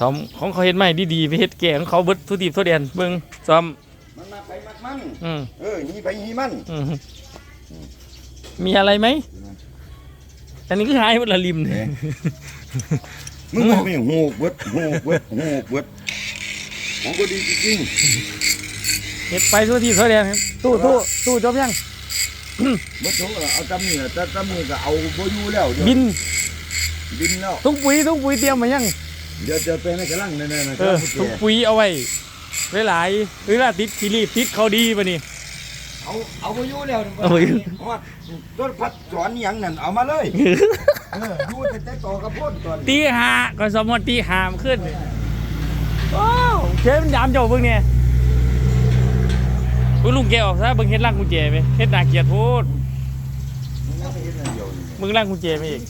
ซ้อมของเขาเฮ็ดใหม่ดีๆไปเฮ็ดแก่ของเขาเบิดทุกทีทุกเดียนเบิ่งซ้อมมันมาไปมักมันอืมเออหีไปหีมันอืมมีอะไรไหมอันนี้ก็หายหมดละริมเนี่ยมึงบอกไม่หูเบิดหูเบิดหูเบิดของก็ดีจริงเฮ็ดไปทุกทีทุกเดียนครับตู้ตู้ตู้จบยังๆเบิดโถเอาจำนี่แหละแต่จำนี่ก็เอาบ่อยู่แล้วเดี๋ยวบินบินแล้วทุกปุ๋ยทุกปุ๋ยเตรียมมายัง เดี๋ยวจะไปให้กำลังแน่ๆนะคเอรัอบทุกปุ๋ยเอาไว้หลายๆเวลาติดขีรีบติดเขาดีป่ะนี่ เอาเอาบ่อยู่แล้วเอาบ่อยู่ฮอดรถพัดสอนหยังนั่นเอามาเลยเอออยู่แต่แต่ต่อกระโพดก่อนตีหาก็สมมติตีหามขึ้นโอ้เชฟมันยามเจ้าเบิ่งเนี่ยเบิ่งลุงแกออกซะเบิ่งเฮ็ดร่างกุญแจไหมเฮ็ดนาเกลียดโพดมึงไม่เห็นอันเดียวนี่มึงร่างกุญแจไหมอีก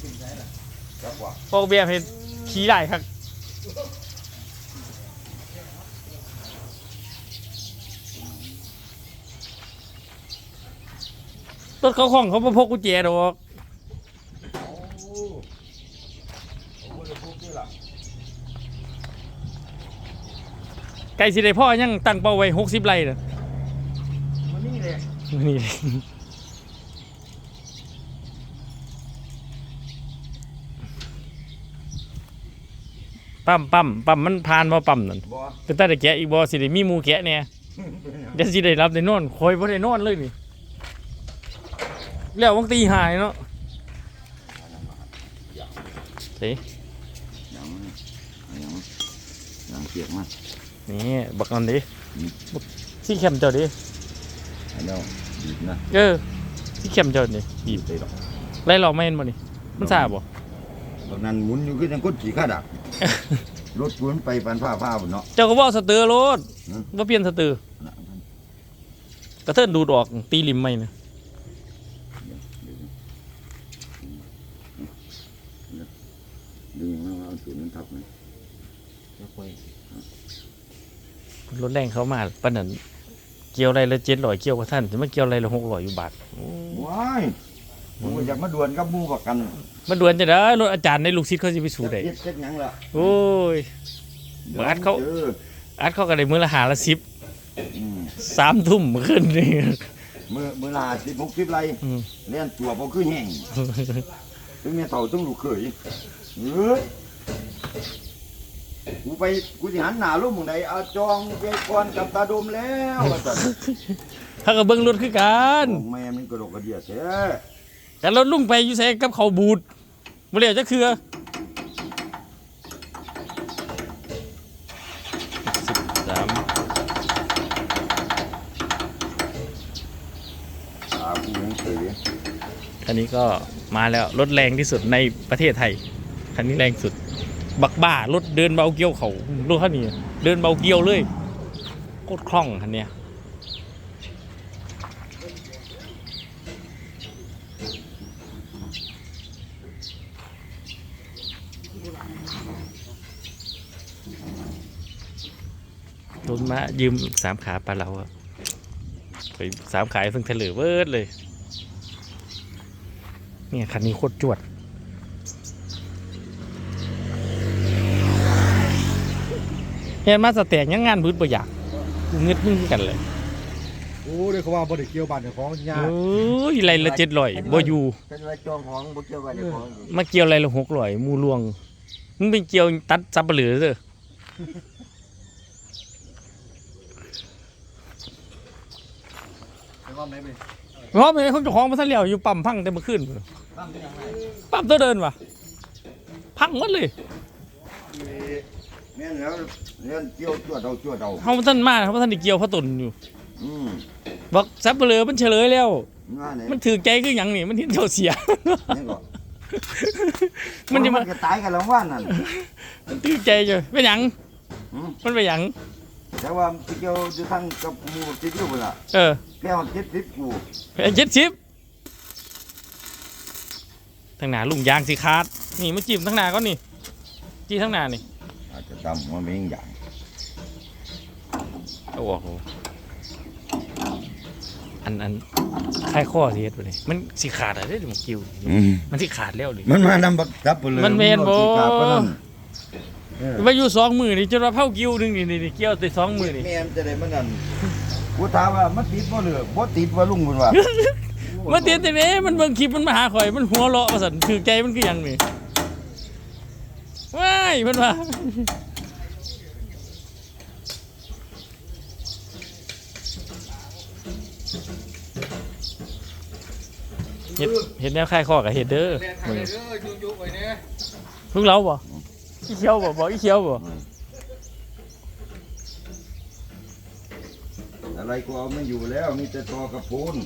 ครับว่าพอกแบบเฮ็ดขี้ได้ครับ รถเขาของเขาบ่พกกุญแจดอกโอ้โหเอาบ่ได้พกนี่ล่ะไก่สิได้พ่อยังตั้งเป้าไว้60ไร่น่ะมันนี่แหละนี่ ปั๊มปั๊มปั๊มมันผ่านบ่ปั๊มนั่นบ่เป็นตาได้แกะอีกบ่สิได้มีหมู่แกะแหน่จะสิได้รับได้นอนคอยบ่ได้นอนเลยนี่แล้ววังตีหายเนาะสิหยังหยังหยังเปียกมานี่บักนั่นดิอืมบักซี่เข้มเจ้าดิให้แล้วบีบนะเออซี่เข้มเจ้านี่บีบไปหรอกไล่หลอกแม่นบ่นี่มันทราบบ่บางนั้นหมุนอยู่คือจังคนขี่ข้าดัก รถหมุนไปปันผ้าผ้าบนเนาะ เจ้าก็บ่สเตอร์รถอืมบ่เปลี่ยนสเตอร์น่ะกระเทินดูดออกตีริมไม่นะดึงมาเอาสูตรนั้นทับนะรถแรงเขามาปานนั้นเกี่ยวอะไรละเจ็ดร้อยเกี่ยวกับท่านจะมาเกี่ยวอะไรละหกร้อยอยู่บาทโอ้ว้ายผมก็อยากมาดวลกับหมู่ประกัน มันด่วนจะได้รถอาจารย์ในลูกศิษย์เขาสิไปสู่ได้เฮ็ดเฮ็ดหยังล่ะโอ้ยอัดเขา อออัดเขาก็ได้มื้อละหาละสิบอืมสามทุ่มขึ้นนี่ มือมือลาสิบหกสิบไรอืม เล่นตัวบ่คือแห้งถึงแม่เต่าต้องลูกเขยเอ้ยกูไปกูสิหันหน้าลูกหมึงใดเอาจองไปก่อนกับตาดมแล้วว่าซั่นเขาก็เบิ่งรถคือกันแม่มันกระดกกระเดียแท้แต่รถลุงไปอยู่ใส่กับเขาบูด บ่เหลียวจะคือสิบสามตากูยังเฉยคันนี้ก็มาแล้วรถแรงที่สุดในประเทศไทย คันนี้แรงสุด บักบ้ารถเดินเบาเกี้ยวเขารถคันนี้ เดินเบาเกี้ยวเลยโคตรคล่องคันเนี้ย โดนมายืมสามขาปลาเราอะไปสามขายเพิ่งเถลือเวิร์ดเลย เนี่ยคันนี้โคตรจวด เห็นมาสแต็กยังงานบืดบ่อยากกูเงึดมึงคือกันเลย โอ้เดี๋ยวเขาว่าบ่ได้เกี่ยวบ้านเจ้าของยาโอ้ยไรละเจ็ดร้อยบ่อยู่เป็นไรจองของบ่เกี่ยวกับเจ้าของมาเกี่ยวไรละหกร้อยมูลวง มึงเป็นเกี่ยวตัดซับเปลือเด้อไปว่าไหนไปเพราะมันเขาเจ้าของมาทันแล้วอยู่ปั๊มพังแต่เมื่อคืนพุ่นปั๊มตัวเดินวะพังหมดเลยแม่นแล้วเรียนเกี่ยวจวดเอาจวดเอาเขาบ่ทันมาเขาบ่ทันได้เกี่ยวพระตุนอยู่อืมบอกซับเปลือมันเฉลยแล้วง่ายไหนมันถือใจคือหยังนี่มันเห็นเจ้าเสีย นี่ก็ มันจะมาจะตายกันแล้วว่านั่นมันถือใจจ้ะเป็นหยังอืมมันเป็นหยังแต่ว่าสิเกี่ยวอยู่ทางกับหมู่ติดอยู่พุ่นล่ะเออแก้วเจ็ดสิบกูเจ็ดสิบทางหน้าลุงยางสิขาดนี่มาจิ้มทางหน้าก็นี่จี้ทางหน้านี่อาจจะดำมันเป็นอย่างเอาออกโห อันอันคลายข้อสิเฮ็ดบ่นี่มันสิขาดอะไรเด้อมันกิ้วมันสิขาดแล้วเลย มันมานำบักจับไปเลยมันแม่นบ่ สิกาปานนั้นเออมาอยู่สองมือนี่จนว่าเผากิ้วหนึงนี่นี่นี่เกี่ยวแต่สองมือนี่ แม่นจะได้มันนั่นกูถามว่ามันติดบ่เหลือบ่ติดว่าลุงเพิ่นว่ามาเตียนแต่นี้มันเบิ่งคลิปมันมาหาข่อย มันหัวเราะว่าซั่นถือใจมันคือหยังนี่ว้ายเพิ่นว่า เฮ็ดเฮ็ดแนวคลายคอกับเฮ็ดเด้อแล่นหามึงเด้อยุกๆไว้เนี่ยเพิ่งเราบ่อีเขียวบ่บอกอีเขียวบ่อะไรก็เอาไม่อยู่แล้วมีแต่ตอกับปูน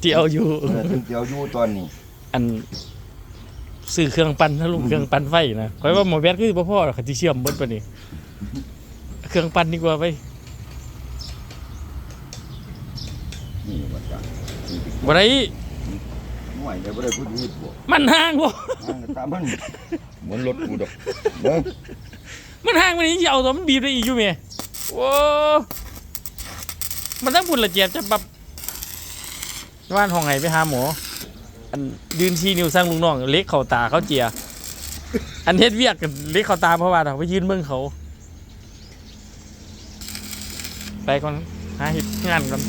เจียวอยู่ เออถึงเดี๋ยวอยู่ตอนนี้อันซื้อเครื่องปั่นถ้าลุงเครื่องปั่นไฟนะข่อยว่าหมอแบทคือบ่พอหรอกเขาสิเชื่อมเบิดปานนี้ เครื่องปั่นดีกว่าไปนี่ว่าจ้ะบ่ได้ห่ วยได้บ่ได้พูดยืดบ่มันห่างบ่นั่งก็ตามมันเหมือนรถกูดอกเบิ่งมันห่างมันนี่สิเอาตัวมันบีบได้อีกอยู่แม่โอ้มันต้องพุ่นละเจ็บจะแบบว่านห้องไหนไปหาหมออันยืนชี้นิ้วสร้างลุงน้องเล็กเข้าตาเขาเจีย อันเฮ็ดเวียกกันเล็กเข้าตาเพราะว่าเราไปยืนเบิ่งเขา ไปก่อนหาเฮ็ดงานกัน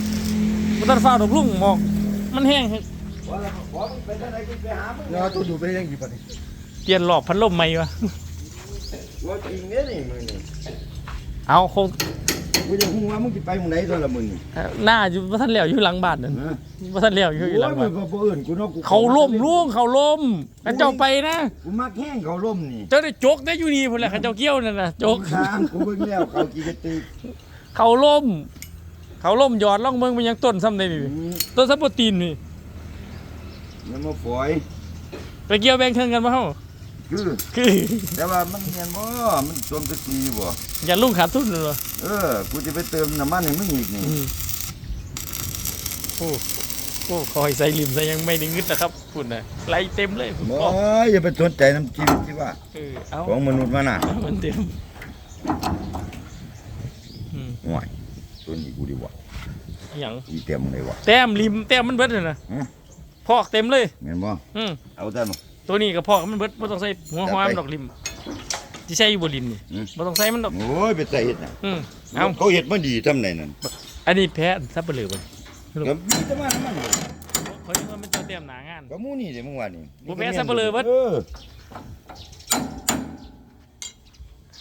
บ่ต้องฟ้าวดอกลุงหมอก มันแห้ง เฮ็ดว่าแล้วขอมึงไปทางไหนกูไปหามึงแล้วตัวอยู่ไปยังอยู่ปะนี่เปลี่ยนรอบพัดลมใหม่วะว่าจริงเนี่ยนี่มึงนี่เอาคงกูจะฮู้ว่ามึงสิไปหมึงไหนตอนละมึงนี่หน้าอยู่บ่ทันแล้วอยู่หลังบ้านนั่นฮะบ่ทันแล้วอยู่โอ้อยู่หลัยงมึบ้างนก็บ่เอิ้นกูเนาะกูเขาล่มลุงเขาล่มกันเจ้าไปนะกูมักแห้งเขาล่มนี่เจ้าได้จกได้อยู่นี่พุ่นแหละเขาเจ้าเกี้ยวนั่นน่ะจกทางกูเบิ่งแล้วเขากี่กระติกเขาล่มเขาล่มหยอดล่องเมืองมันยังต้นซ้ำได้นี่อืมต้นซับโปรตีนนี่ แล้วมาฝอยไปเกี่ยวแบ่งเครื่องกันบ่เฮาคือคือแต่ว่ามันเนียนบ่มันจมตะกีบ่อย่าลุงขาดทุนเลยเออกูจะไปเติมน้ำมันให้มึงอีกนี่โอ้โอ้คอยใส่ริมใส่ยังไม่ได้งึดนะครับคุณน่ะไหลเต็มเลยคุณบ่พ่ออย่าไปสนใจน้ำชีวิตที่ว่าเออเอาของมนุษย์มาน่ะมันเต็มอืมห่วยตัวนี้กูดีกว่าหยังอีเต็มเลยว่ะแต้มริมแต้มมันเบิดเลยนะอืม พอกเต็มเลยแม่นบ่อืมเอาแต่หนูตัวนี้ก็พอกมันเบิดบ่ต้องใส่หัวหอมดอกริมที่ใช้อยู่บนริมนี่อืม บ่ต้องใส่มันดอกโอ้ยไปใส่เฮ็ดน่ะอืมเอาเขาเฮ็ดมาดีทำไหนนั่นอันนี้แพ้ซับเปลือกบ่ก็มีแต่มาน้ำมันเลยเขาเรียกว่ามันตัวเตรียมหนางาน ก็หมู่นี่เด้มึงว่านี่บ่แม่นสับปะเลอเบิดเออ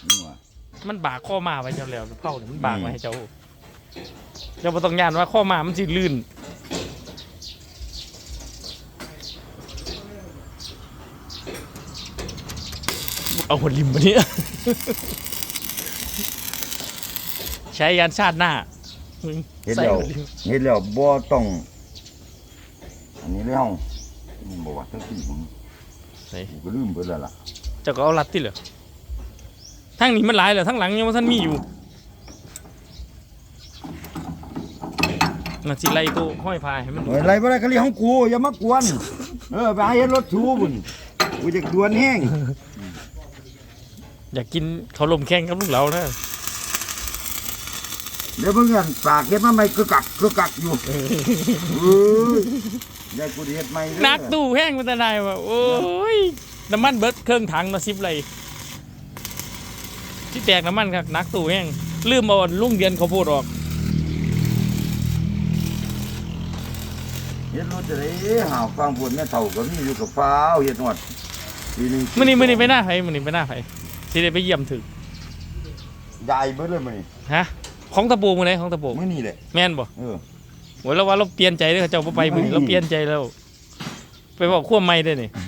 มึงว่ามันบากข้อมาไว้เจ้าแล้วเผาเนี่ยมันบากไว้ให้เจ้า เจ้าบ่ต้องย่านว่าข้อมามันสิลื่น เอาหัวริมมาเนี่ยใช้ยันชาติหน้ามึงเฮ็ดใส่แล้วหัวริมเฮ็ดแล้วบ่ต้อง อันนี้เลยเฮามึงบอกว่าทั้งที่มึงใส่กูก็ลืมเบิดแล้วล่ะเจ้าก็เอาลัดที่เหรอทั้งนี้มันหลายเหรอทั้งหลังยังว่าท่านมีอยู่น่ะสิไล่ตัวห้อยพายให้มันดูเฮ้ยไรบ่ได้ก็เรียกของกูอย่ามากวน เออไปหาเฮ็ดรถถูบุญกูจะดวนแห้ง อยากกินเขาวลมแข้งกับลูกเรานะเดี๋ยวเพิ่งกันปากเฮ็ดมาใหม่กึกกักกึกกักอยู่เอ้ยได้กูสิเฮ็ดใหม่เด้อนักตู้แห้งมันจะได้ว่ะโอ้ยน้ำมันเบิดเครื่องถังมาซิบเลยที่แตกน้ำมันครับนักตู้แห้งลืมเอาลุงเดียนเขาวโพูดออกเฮ็ดรถจะได้หาวฟังพูดแม่เฒ่าก็มีอยู่กับฟ้าวเฮ็ดฮอดปีหนึง มื่อนี้มื่อนี้ไปหน้าไผมื่อนี้ไปหน้าไผ สิได้ไปเยี่ยมถึงยายเบิดเลยมื้อนี้ฮะ ของตะปูมือไหนของตะปูมื้อนี้แหละแม่นบ่เออโอ้ยเราว่าเราเปลี่ยนใจเลยเขาเจ้าบ่ไปมือนี้เราเปลี่ยนใจแล้ว ไปบอกขั้วไม่ได้นี่อืม